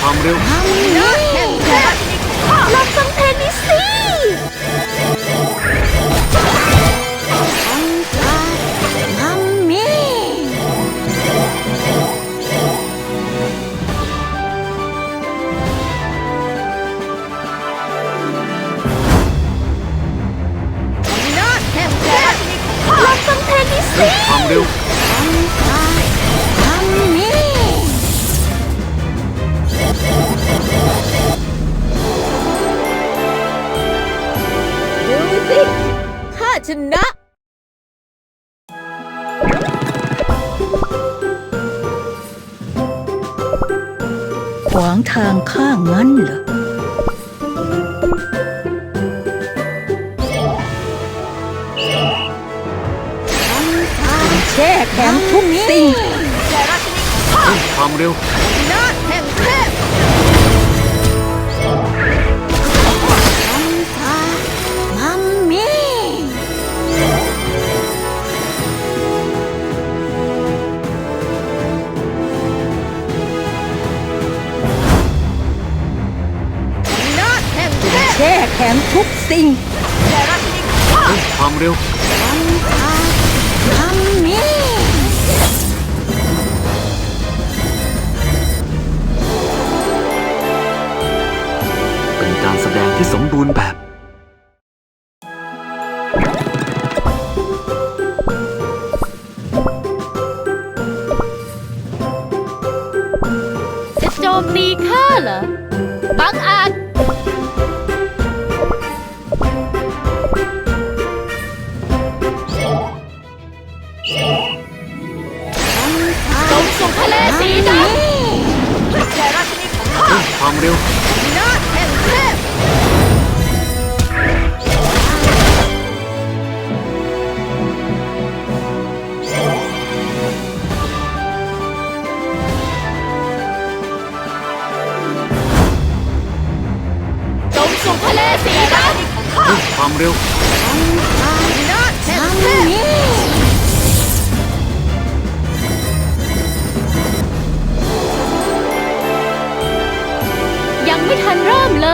ความเร็วมัมมี่ลองฟังเพลงนี้สิฟังจากมัมมี่นาแห่งแท้ลองฟังเพลงนี้สิความเร็ว ชนะ ขวางทางข้างงั้นเหรอ แช่แข็งทุกสิ่งแก่ราชนิข้าความเร็ว เทพแช่แข็งทุกสิ่งแก่ราชนิข้าความเร็วมัมมี่เป็นการแสดงที่สมบูรณ์แบบจะโจมตีข้าเหรอบังอาจจ ข้าความเร็วนาแห่งเทพจงสู่ทะเลสีดำข้าความเร็วน ฉันเริ่มเลย